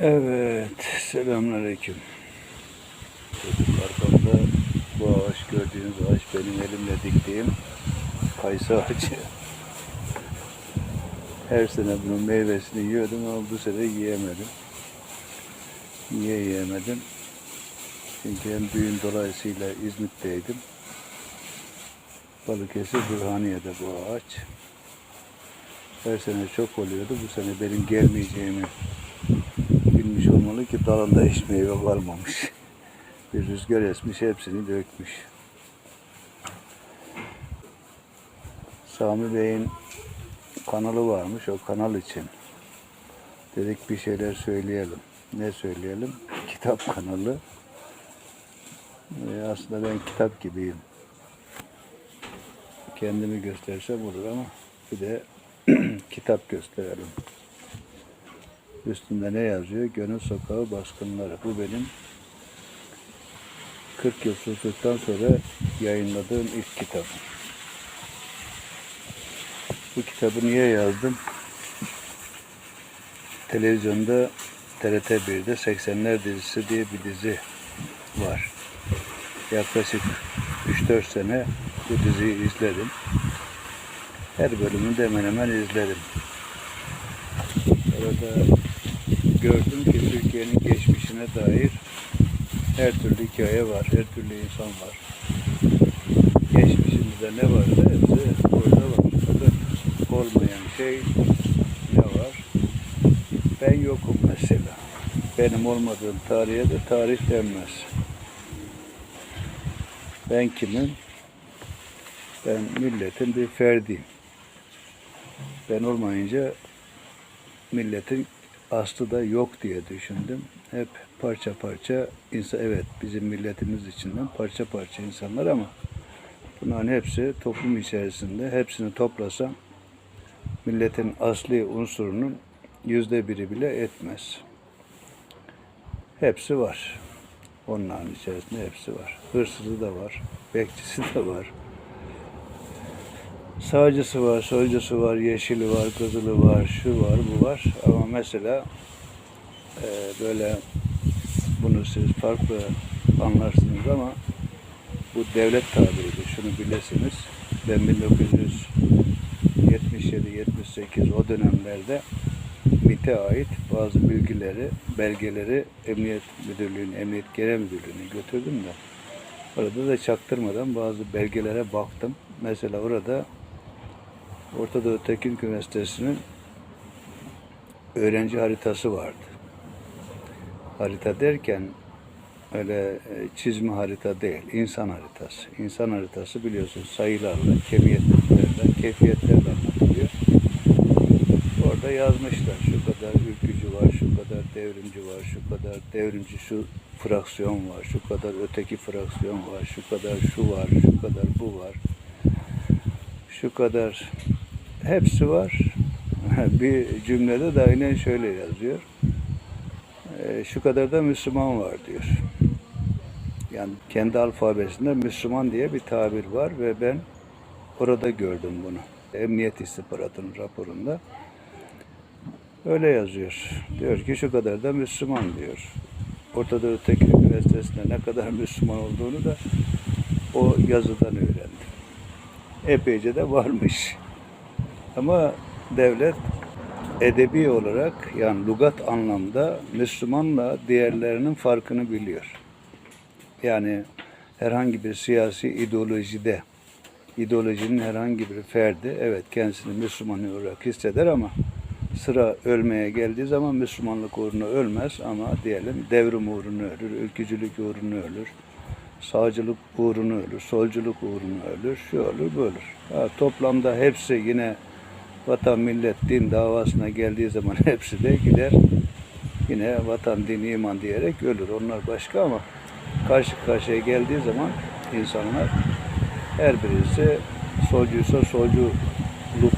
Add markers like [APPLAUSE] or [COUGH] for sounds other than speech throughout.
Evet, selamünaleyküm. Çocuk arkamda bu ağaç gördüğünüz ağaç benim elimle diktiğim kayısı ağacı. Her sene bunun meyvesini yiyordum ama bu sene yiyemedim. Niye yiyemedim? Çünkü hem düğün dolayısıyla İzmit'teydim. Balıkesir Burhaniye'de bu ağaç. Her sene çok oluyordu. Bu sene benim gelmeyeceğimi olmalı ki dalında hiç meyve kalmamış. Bir rüzgar esmiş hepsini dökmüş. Sami Bey'in kanalı varmış o kanal için. Dedik bir şeyler söyleyelim. Ne söyleyelim? Kitap kanalı. Ee, aslında ben kitap gibiyim. Kendimi göstersem olur ama bir de [CLEARS THROAT] kitap gösterelim. Üstünde ne yazıyor? Gönül Sokağı Baskınları. Bu benim 40 yıl sustuktan sonra yayınladığım ilk kitabım. Bu kitabı niye yazdım? Televizyonda TRT 1'de 80'ler dizisi diye bir dizi var. Yaklaşık 3-4 sene bu diziyi izledim. Her bölümünü de hemen hemen izledim. Orada gördüm ki Türkiye'nin geçmişine dair her türlü hikaye var, her türlü insan var. Geçmişimizde ne varsa hepsi burada var. Fakat olmayan şey ne var? Ben yokum mesela. Benim olmadığım tarihe de tarih denmez. Ben kimim? Ben milletin bir ferdiyim. Ben olmayınca milletin aslı da yok diye düşündüm. Hep parça parça insan evet bizim milletimiz içinden parça parça insanlar ama bunların hepsi toplum içerisinde hepsini toplasam milletin asli unsurunun yüzde biri bile etmez. Hepsi var. Onların içerisinde hepsi var. Hırsızı da var, bekçisi de var. Sağcısı var, solcusu var, yeşili var, kızılı var, şu var, bu var. Ama mesela e, böyle bunu siz farklı anlarsınız ama bu devlet tabiridir. Şunu bilesiniz. Ben 1977-78 o dönemlerde MİT'e ait bazı bilgileri, belgeleri Emniyet Müdürlüğü'nün, Emniyet Genel Müdürlüğü'ne götürdüm de orada da çaktırmadan bazı belgelere baktım. Mesela orada Orta Doğu Teknik Üniversitesi'nin öğrenci haritası vardı. Harita derken öyle e, çizme harita değil, insan haritası. İnsan haritası biliyorsunuz sayılarla, kemiyetlerle, keyfiyetlerle anlatılıyor. Orada yazmışlar şu kadar ülkücü var, şu kadar devrimci var, şu kadar devrimci şu fraksiyon var, şu kadar öteki fraksiyon var, şu kadar şu var, şu kadar bu var şu kadar hepsi var. [LAUGHS] Bir cümlede de aynen şöyle yazıyor. E, şu kadar da Müslüman var diyor. Yani kendi alfabesinde Müslüman diye bir tabir var ve ben orada gördüm bunu. Emniyet istihbaratının raporunda. Öyle yazıyor. Diyor ki şu kadar da Müslüman diyor. Orta Doğu Teknik Üniversitesi'nde ne kadar [LAUGHS] Müslüman olduğunu da o yazıdan öğrendim epeyce de varmış. Ama devlet edebi olarak yani lugat anlamda Müslümanla diğerlerinin farkını biliyor. Yani herhangi bir siyasi ideolojide ideolojinin herhangi bir ferdi evet kendisini Müslüman olarak hisseder ama sıra ölmeye geldiği zaman Müslümanlık uğruna ölmez ama diyelim devrim uğruna ölür, ülkücülük uğruna ölür, sağcılık uğruna ölür, solculuk uğruna ölür, şu olur, bu olur. Ha, toplamda hepsi yine vatan, millet, din davasına geldiği zaman [LAUGHS] hepsi de gider. Yine vatan, din, iman diyerek ölür. Onlar başka ama karşı karşıya geldiği zaman insanlar her birisi solcuysa solculuk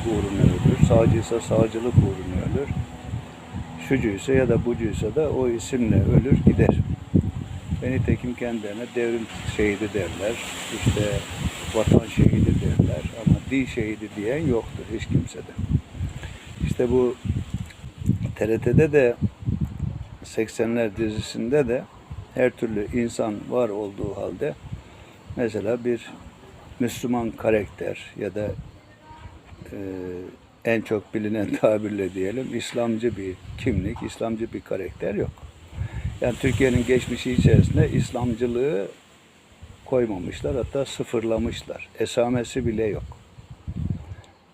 uğruna ölür, sağcıysa sağcılık uğruna ölür, şucuysa ya da bucuysa da o isimle ölür gider. Ve nitekim kendilerine devrim şehidi derler, işte vatan şehidi din şehidi diyen yoktur hiç kimsede. İşte bu TRT'de de 80'ler dizisinde de her türlü insan var olduğu halde mesela bir Müslüman karakter ya da e, en çok bilinen [LAUGHS] tabirle diyelim İslamcı bir kimlik, İslamcı bir karakter yok. Yani Türkiye'nin geçmişi içerisinde İslamcılığı koymamışlar hatta sıfırlamışlar. Esamesi bile yok.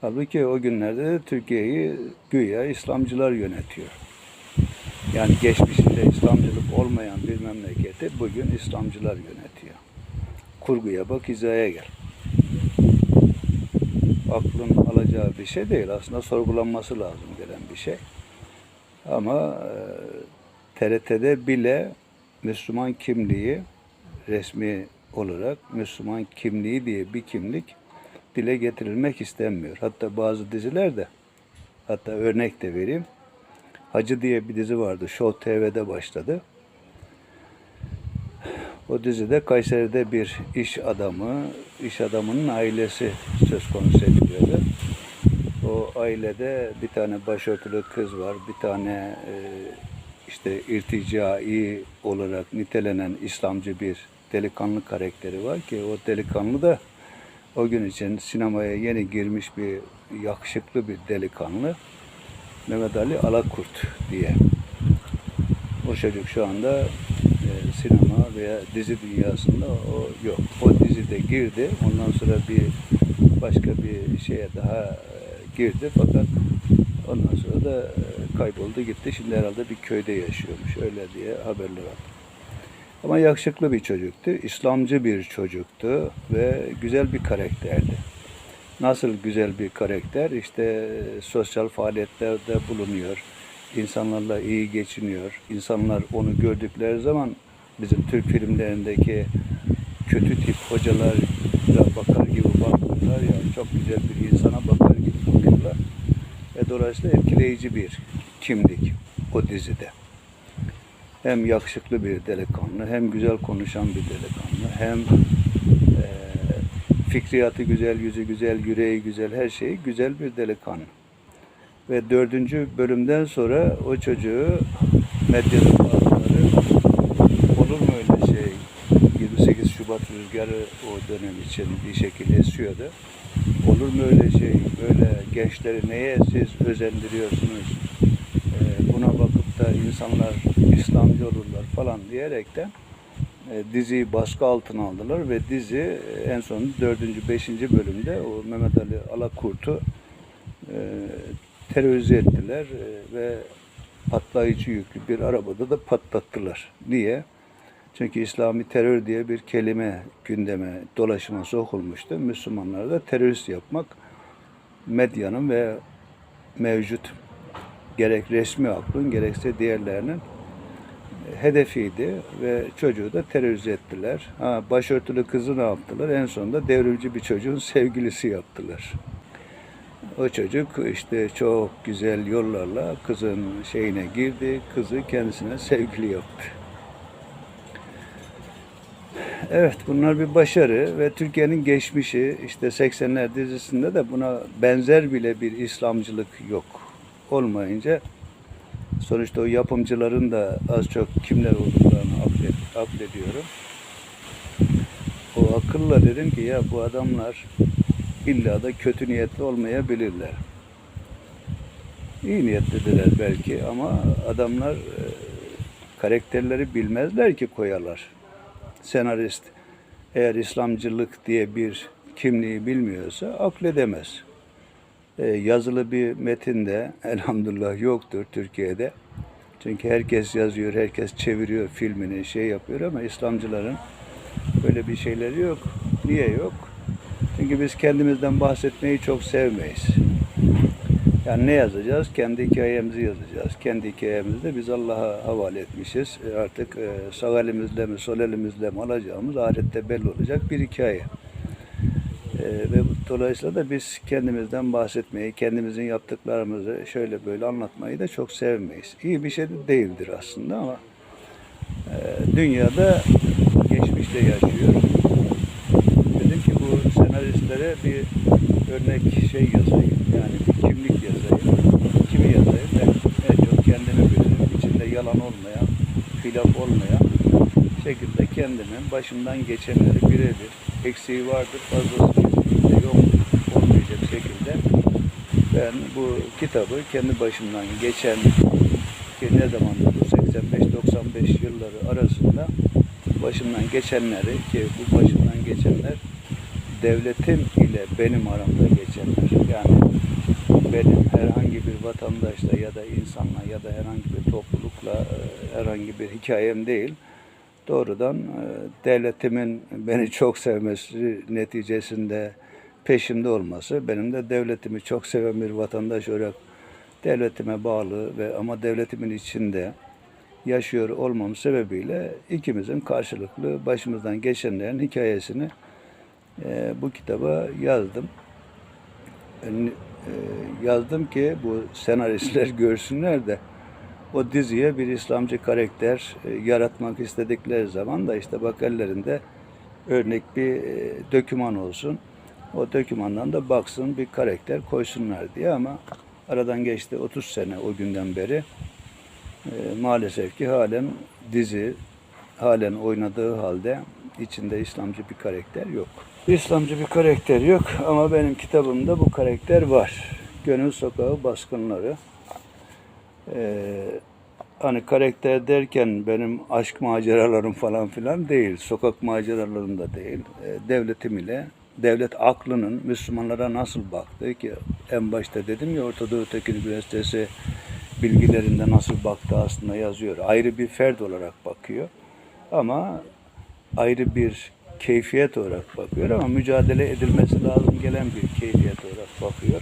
Halbuki o günlerde de Türkiye'yi güya İslamcılar yönetiyor. Yani geçmişinde İslamcılık olmayan bir memleketi bugün İslamcılar yönetiyor. Kurguya bak, hizaya gel. Aklın alacağı bir şey değil. Aslında sorgulanması lazım gelen bir şey. Ama e, TRT'de bile Müslüman kimliği resmi olarak Müslüman kimliği diye bir kimlik dile getirilmek istenmiyor. Hatta bazı dizilerde hatta örnek de vereyim. Hacı diye bir dizi vardı. Show TV'de başladı. O dizide Kayseri'de bir iş adamı, iş adamının ailesi söz konusu ediliyordu. O ailede bir tane başörtülü kız var, bir tane e, işte irticai olarak nitelenen İslamcı bir delikanlı karakteri var ki o delikanlı da o gün için sinemaya yeni girmiş bir yakışıklı bir delikanlı Mehmet Ali Alakurt diye. O çocuk şu anda e, sinema veya dizi dünyasında o yok. O dizide girdi. Ondan sonra bir başka bir şeye daha e, girdi fakat ondan sonra da e, kayboldu gitti. Şimdi herhalde bir köyde yaşıyormuş. Öyle diye haberler aldım. Ama yakışıklı bir çocuktu. İslamcı bir çocuktu ve güzel bir karakterdi. Nasıl güzel bir karakter? İşte e, sosyal faaliyetlerde bulunuyor. İnsanlarla iyi geçiniyor. İnsanlar onu gördükleri zaman bizim Türk filmlerindeki kötü tip hocalar bakar gibi bakmıyorlar ya çok güzel bir insana bakar gibi bakıyorlar. Ve dolayısıyla etkileyici bir kimlik o dizide hem yakışıklı bir delikanlı, hem güzel konuşan bir delikanlı, hem e, fikriyatı güzel, yüzü güzel, yüreği güzel, her şeyi güzel bir delikanlı. Ve dördüncü bölümden sonra o çocuğu medyanın bazıları olur mu öyle şey 28 Şubat rüzgarı o dönem için bir şekilde esiyordu. Olur mu öyle şey böyle gençleri neye siz özendiriyorsunuz? Ee, buna bakıp da insanlar İslamcı olurlar falan diyerekten e, diziyi baskı altına aldılar ve dizi e, en son 4. 5. bölümde o Mehmet Ali Alakurt'u e, terörize ettiler e, ve patlayıcı yüklü bir arabada da patlattılar. Niye? Çünkü İslami terör diye bir kelime gündeme dolaşıma sokulmuştu. Müslümanları da terörist yapmak medyanın ve mevcut gerek resmi aklın gerekse diğerlerinin hedefiydi ve çocuğu da terörize ettiler. Ha, başörtülü kızı ne yaptılar? En sonunda devrimci bir çocuğun sevgilisi yaptılar. O çocuk işte çok güzel yollarla kızın şeyine girdi, kızı kendisine sevgili yaptı. Evet bunlar bir başarı ve Türkiye'nin geçmişi işte 80'ler dizisinde de buna benzer bile bir İslamcılık yok. Olmayınca sonuçta o yapımcıların da az çok kimler olduklarını aklet, aklediyorum. O akılla dedim ki ya bu adamlar illa da kötü niyetli olmayabilirler. İyi niyetlidirler belki ama adamlar e, karakterleri bilmezler ki koyarlar. Senarist eğer İslamcılık diye bir kimliği bilmiyorsa akledemez. E, yazılı bir metinde [LAUGHS] elhamdülillah yoktur Türkiye'de. Çünkü herkes yazıyor, herkes çeviriyor filmini, şey yapıyor ama İslamcıların böyle bir şeyleri yok. Niye yok? Çünkü biz kendimizden bahsetmeyi çok sevmeyiz. Yani ne yazacağız? Kendi hikayemizi yazacağız. Kendi hikayemizi de biz Allah'a havale etmişiz. E, Artık e, sağ elimizle mi, sol elimizle mi alacağımız ahirette belli olacak bir hikaye. E, ve dolayısıyla da biz kendimizden bahsetmeyi, kendimizin yaptıklarımızı şöyle böyle anlatmayı da çok sevmeyiz. İyi bir şey de değildir aslında ama e, dünyada geçmişte yaşıyor. Dedim ki bu senaristlere bir örnek şey yazayım. Yani bir kimlik yazayım. Kimi yazayım? Ben en çok kendimi bilirim. İçinde yalan olmayan, hilaf olmayan şekilde kendimin başımdan geçenleri birebir eksiği vardır, fazlası kesinlikle yok olmayacak şekilde ben bu kitabı kendi başımdan geçen ki ne zamandı bu 85-95 yılları arasında başımdan geçenleri ki bu başımdan geçenler devletim ile benim aramda geçenler yani benim herhangi bir vatandaşla ya da insanla ya da herhangi bir toplulukla e, herhangi bir hikayem değil. Doğrudan e, devletimin beni çok sevmesi neticesinde peşimde olması, benim de devletimi çok seven bir vatandaş olarak devletime bağlı ve ama devletimin içinde yaşıyor olmam sebebiyle ikimizin karşılıklı başımızdan geçenlerin hikayesini e, bu kitaba yazdım. Yani, e, yazdım ki bu senaristler [LAUGHS] görsünler de o diziye bir İslamcı karakter e, yaratmak istedikleri zaman da işte bak ellerinde örnek bir e, döküman olsun. O dökümandan da baksın bir karakter koysunlar diye ama aradan geçti 30 sene o günden beri. E, maalesef ki halen dizi halen oynadığı halde içinde İslamcı bir karakter yok. İslamcı bir karakter yok ama benim kitabımda bu karakter var. Gönül Sokağı Baskınları. Ee, hani karakter derken benim aşk maceralarım falan filan değil. Sokak maceralarım da değil. Ee, devletim ile devlet aklının Müslümanlara nasıl baktığı ki en başta dedim ya Ortadoğu Tekin Üniversitesi bilgilerinde nasıl baktığı aslında yazıyor. Ayrı bir fert olarak bakıyor. Ama ayrı bir keyfiyet olarak bakıyor ama mücadele edilmesi lazım gelen bir keyfiyet olarak bakıyor.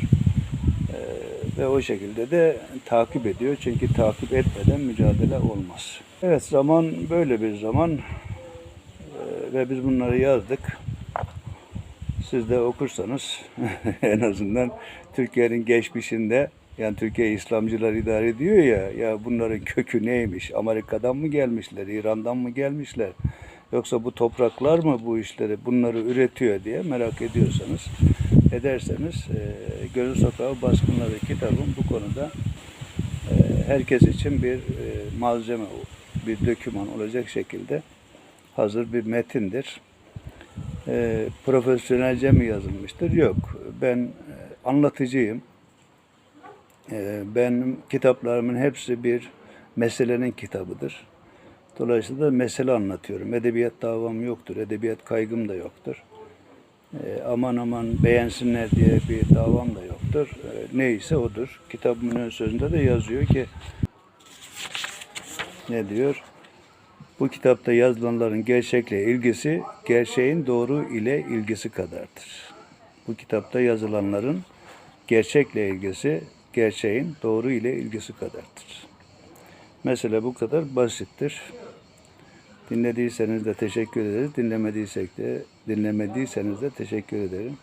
Ee, ve o şekilde de takip ediyor. Çünkü takip etmeden mücadele olmaz. Evet zaman böyle bir zaman Ee, ve biz bunları yazdık. Siz de okursanız [LAUGHS] en azından Türkiye'nin geçmişinde yani Türkiye İslamcılar idare ediyor ya ya bunların kökü neymiş? Amerika'dan mı gelmişler? İran'dan mı gelmişler? Yoksa bu topraklar mı bu işleri bunları üretiyor diye merak ediyorsanız ederseniz e, Gönül Sokağı Baskınları kitabım bu konuda e, herkes için bir e, malzeme, bir döküman olacak şekilde hazır bir metindir. E, profesyonelce mi yazılmıştır? Yok. Ben e, anlatıcıyım. E, benim kitaplarımın hepsi bir meselenin kitabıdır. Dolayısıyla mesele anlatıyorum. Edebiyat davam yoktur. Edebiyat kaygım da yoktur. E, aman aman beğensinler diye bir davam da yoktur. E, neyse odur. Kitabımın ön sözünde de yazıyor ki ne diyor? Bu kitapta yazılanların gerçekle ilgisi gerçeğin doğru ile ilgisi kadardır. Bu kitapta yazılanların gerçekle ilgisi gerçeğin doğru ile ilgisi kadardır. Mesele bu kadar basittir. Dinlediyseniz de teşekkür ederiz. Dinlemediysek de dinlemediyseniz de teşekkür ederim.